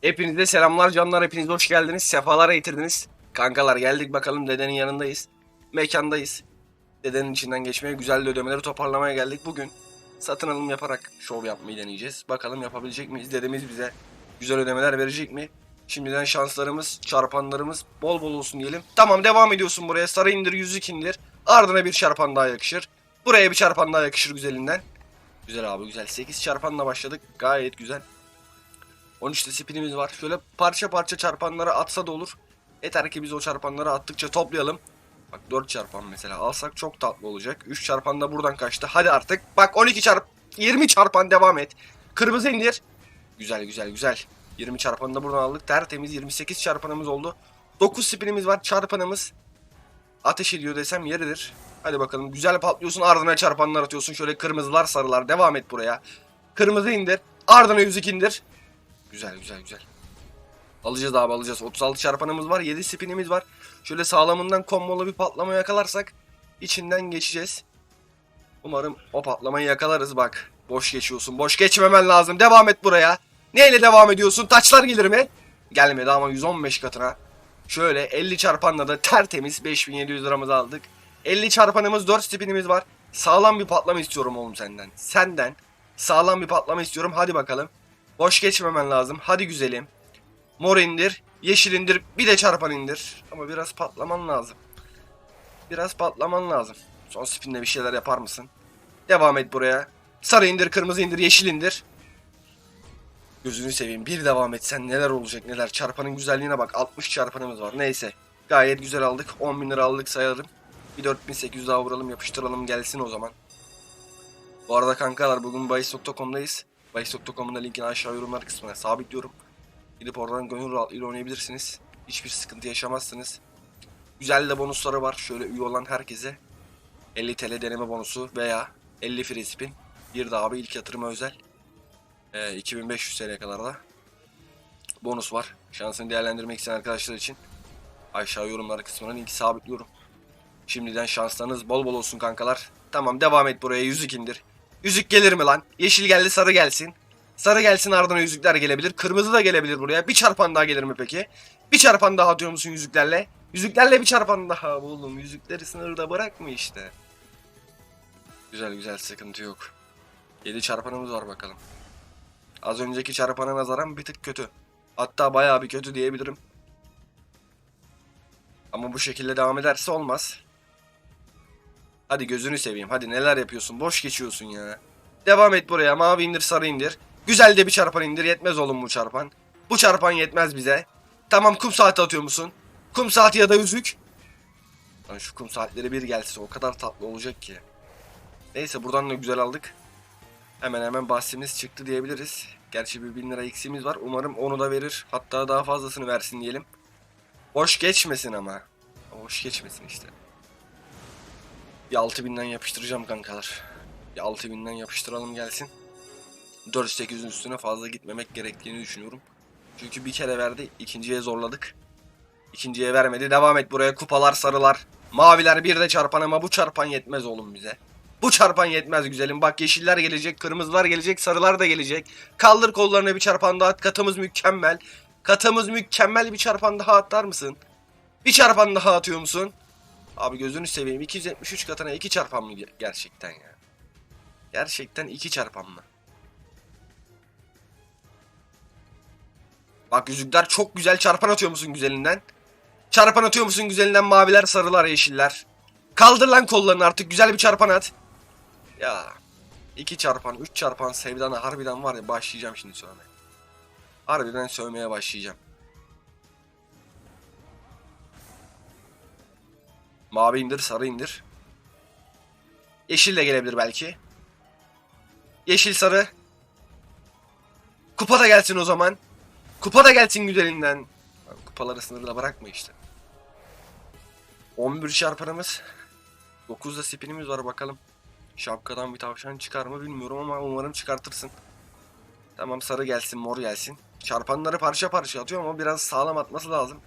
Hepinize selamlar canlar hepiniz hoş geldiniz. Sefalara getirdiniz. Kankalar geldik bakalım dedenin yanındayız. Mekandayız. Dedenin içinden geçmeye güzel de ödemeleri toparlamaya geldik. Bugün satın alım yaparak şov yapmayı deneyeceğiz. Bakalım yapabilecek miyiz? Dedemiz bize güzel ödemeler verecek mi? Şimdiden şanslarımız, çarpanlarımız bol bol olsun diyelim. Tamam devam ediyorsun buraya. Sarı indir, yüzük indir. Ardına bir çarpan daha yakışır. Buraya bir çarpan daha yakışır güzelinden. Güzel abi güzel. 8 çarpanla başladık. Gayet güzel. 13'te spinimiz var. Şöyle parça parça çarpanlara atsa da olur. Yeter ki biz o çarpanları attıkça toplayalım. Bak 4 çarpan mesela alsak çok tatlı olacak. 3 çarpan da buradan kaçtı. Hadi artık. Bak 12 çarp 20 çarpan devam et. Kırmızı indir. Güzel güzel güzel. 20 çarpanı da buradan aldık. Tertemiz 28 çarpanımız oldu. 9 spinimiz var. Çarpanımız ateş ediyor desem yeridir. Hadi bakalım güzel patlıyorsun ardına çarpanlar atıyorsun. Şöyle kırmızılar sarılar devam et buraya. Kırmızı indir. Ardına yüzük indir. Güzel güzel güzel. Alacağız abi alacağız. 36 çarpanımız var. 7 spinimiz var. Şöyle sağlamından kombolu bir patlama yakalarsak içinden geçeceğiz. Umarım o patlamayı yakalarız bak. Boş geçiyorsun. Boş geçmemen lazım. Devam et buraya. Neyle devam ediyorsun? Taçlar gelir mi? Gelmedi ama 115 katına. Şöyle 50 çarpanla da tertemiz 5700 liramızı aldık. 50 çarpanımız 4 spinimiz var. Sağlam bir patlama istiyorum oğlum senden. Senden sağlam bir patlama istiyorum. Hadi bakalım. Boş geçmemen lazım. Hadi güzelim. Mor indir. Yeşil indir. Bir de çarpan indir. Ama biraz patlaman lazım. Biraz patlaman lazım. Son spinle bir şeyler yapar mısın? Devam et buraya. Sarı indir, kırmızı indir, yeşil indir. Gözünü seveyim. Bir devam etsen neler olacak neler. Çarpanın güzelliğine bak. 60 çarpanımız var. Neyse. Gayet güzel aldık. 10 bin lira aldık sayalım. Bir 4800 daha vuralım yapıştıralım gelsin o zaman. Bu arada kankalar bugün bahis.com'dayız. Bahis.com'un da linkini aşağı yorumlar kısmına sabitliyorum. Gidip oradan gönül rahatlığıyla oynayabilirsiniz. Hiçbir sıkıntı yaşamazsınız. Güzel de bonusları var. Şöyle üye olan herkese 50 TL deneme bonusu veya 50 free spin. Bir de abi ilk yatırıma özel. Ee, 2500 TL'ye kadar da bonus var. Şansını değerlendirmek isteyen arkadaşlar için aşağı yorumlar kısmına linki sabitliyorum. Şimdiden şanslarınız bol bol olsun kankalar. Tamam devam et buraya yüzük indir. Yüzük gelir mi lan? Yeşil geldi sarı gelsin. Sarı gelsin ardına yüzükler gelebilir. Kırmızı da gelebilir buraya. Bir çarpan daha gelir mi peki? Bir çarpan daha atıyor musun yüzüklerle? Yüzüklerle bir çarpan daha oğlum. Yüzükleri sınırda bırakma işte. Güzel güzel sıkıntı yok. 7 çarpanımız var bakalım. Az önceki çarpana nazaran bir tık kötü. Hatta bayağı bir kötü diyebilirim. Ama bu şekilde devam ederse olmaz. Hadi gözünü seveyim. Hadi neler yapıyorsun? Boş geçiyorsun ya. Devam et buraya. Mavi indir, sarı indir. Güzel de bir çarpan indir. Yetmez oğlum bu çarpan. Bu çarpan yetmez bize. Tamam kum saati atıyor musun? Kum saati ya da yüzük. Lan şu kum saatleri bir gelse o kadar tatlı olacak ki. Neyse buradan da güzel aldık. Hemen hemen bahsimiz çıktı diyebiliriz. Gerçi bir bin lira eksiğimiz var. Umarım onu da verir. Hatta daha fazlasını versin diyelim. Boş geçmesin ama. Boş geçmesin işte. Bir 6000'den yapıştıracağım kankalar. Bir 6000'den yapıştıralım gelsin. 4-8'in üstüne fazla gitmemek gerektiğini düşünüyorum. Çünkü bir kere verdi, ikinciye zorladık. İkinciye vermedi. Devam et buraya. Kupalar sarılar. Maviler bir de çarpan ama bu çarpan yetmez oğlum bize. Bu çarpan yetmez güzelim. Bak yeşiller gelecek, kırmızılar gelecek, sarılar da gelecek. Kaldır kollarına bir çarpan daha at. Katımız mükemmel. Katımız mükemmel bir çarpan daha atar mısın? Bir çarpan daha atıyor musun? Abi gözünü seveyim. 273 katına 2 çarpan mı ger- gerçekten ya? Gerçekten 2 çarpan mı? Bak yüzükler çok güzel çarpan atıyor musun güzelinden? Çarpan atıyor musun güzelinden maviler, sarılar, yeşiller? Kaldır lan kollarını artık güzel bir çarpan at. Ya 2 çarpan, 3 çarpan sevdana harbiden var ya başlayacağım şimdi sövmeye. Harbiden sövmeye başlayacağım. Mavi indir, sarı indir. Yeşil de gelebilir belki. Yeşil, sarı. Kupa da gelsin o zaman. Kupa da gelsin güzelinden. Kupaları sınırla bırakma işte. 11 çarpanımız. 9'da spinimiz var bakalım. Şapkadan bir tavşan çıkar mı bilmiyorum ama umarım çıkartırsın. Tamam sarı gelsin mor gelsin. Çarpanları parça parça atıyorum ama biraz sağlam atması lazım.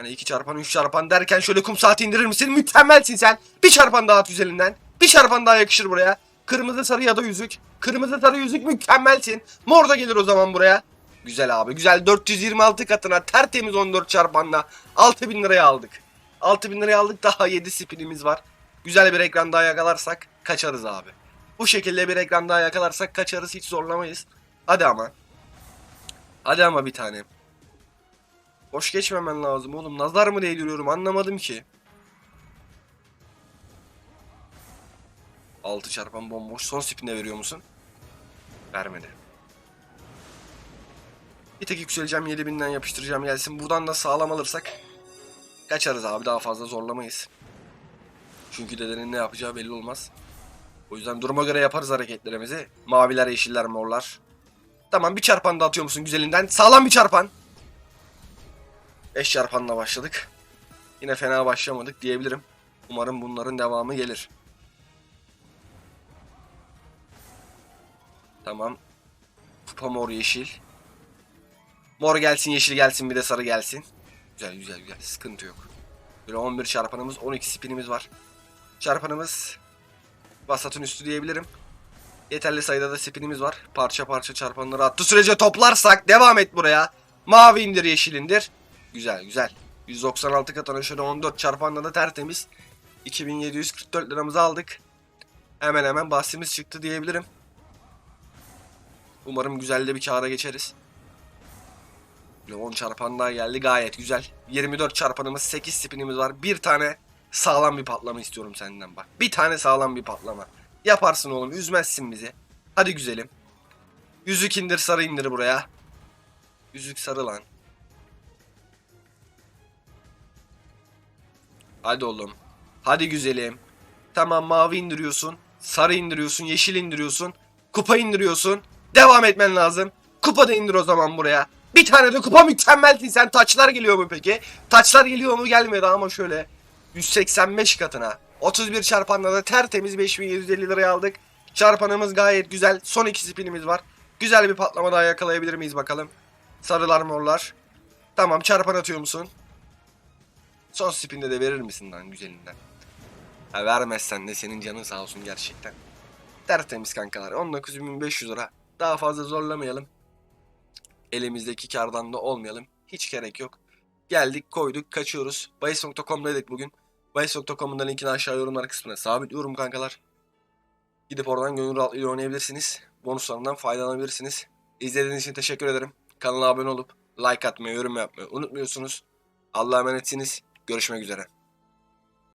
Hani 2 çarpan 3 çarpan derken şöyle kum saati indirir misin? Mükemmelsin sen. Bir çarpan daha at üzerinden. Bir çarpan daha yakışır buraya. Kırmızı sarı ya da yüzük. Kırmızı sarı yüzük mükemmelsin. Mor da gelir o zaman buraya. Güzel abi. Güzel 426 katına tertemiz 14 çarpanla 6000 liraya aldık. 6000 liraya aldık daha 7 spinimiz var. Güzel bir ekran daha yakalarsak kaçarız abi. Bu şekilde bir ekran daha yakalarsak kaçarız hiç zorlamayız. Hadi ama. Hadi ama bir tane. Boş geçmemen lazım oğlum. Nazar mı değdiriyorum anlamadım ki. 6 çarpan bomboş. Son spin'e veriyor musun? Vermedi. Bir tek yükseleceğim 7000'den yapıştıracağım gelsin. Buradan da sağlam alırsak kaçarız abi daha fazla zorlamayız. Çünkü dedenin ne yapacağı belli olmaz. O yüzden duruma göre yaparız hareketlerimizi. Maviler, yeşiller, morlar. Tamam bir çarpan da atıyor musun güzelinden? Sağlam bir çarpan. 5 çarpanla başladık. Yine fena başlamadık diyebilirim. Umarım bunların devamı gelir. Tamam. Kupa mor yeşil. Mor gelsin yeşil gelsin bir de sarı gelsin. Güzel güzel güzel sıkıntı yok. Böyle 11 çarpanımız 12 spinimiz var. Çarpanımız vasatın üstü diyebilirim. Yeterli sayıda da spinimiz var. Parça parça çarpanları attığı sürece toplarsak devam et buraya. Mavi indir yeşil indir. Güzel güzel. 196 katına şöyle 14 çarpanla da tertemiz. 2744 liramızı aldık. Hemen hemen bahsimiz çıktı diyebilirim. Umarım güzel de bir kâra geçeriz. Böyle 10 çarpan daha geldi gayet güzel. 24 çarpanımız 8 spinimiz var. Bir tane sağlam bir patlama istiyorum senden bak. Bir tane sağlam bir patlama. Yaparsın oğlum üzmezsin bizi. Hadi güzelim. Yüzük indir sarı indir buraya. Yüzük sarı lan. Hadi oğlum. Hadi güzelim. Tamam mavi indiriyorsun. Sarı indiriyorsun. Yeşil indiriyorsun. Kupa indiriyorsun. Devam etmen lazım. Kupa da indir o zaman buraya. Bir tane de kupa mükemmelsin sen. Taçlar geliyor mu peki? Taçlar geliyor mu gelmedi ama şöyle. 185 katına. 31 çarpanla da tertemiz 5750 liraya aldık. Çarpanımız gayet güzel. Son iki spinimiz var. Güzel bir patlama daha yakalayabilir miyiz bakalım. Sarılar morlar. Tamam çarpan atıyor musun? Son spinde de verir misin lan güzelinden? Ha vermezsen de senin canın sağ olsun gerçekten. Tertemiz kankalar. 19.500 lira. Daha fazla zorlamayalım. Elimizdeki kardan da olmayalım. Hiç gerek yok. Geldik koyduk kaçıyoruz. Bayis.com'daydık bugün. Bayis.com'un da linkini aşağı yorumlar kısmına sabitliyorum kankalar. Gidip oradan gönül rahatlığıyla oynayabilirsiniz. Bonuslarından faydalanabilirsiniz. İzlediğiniz için teşekkür ederim. Kanala abone olup like atmayı, yorum yapmayı unutmuyorsunuz. Allah'a emanetsiniz. Görüşmek üzere.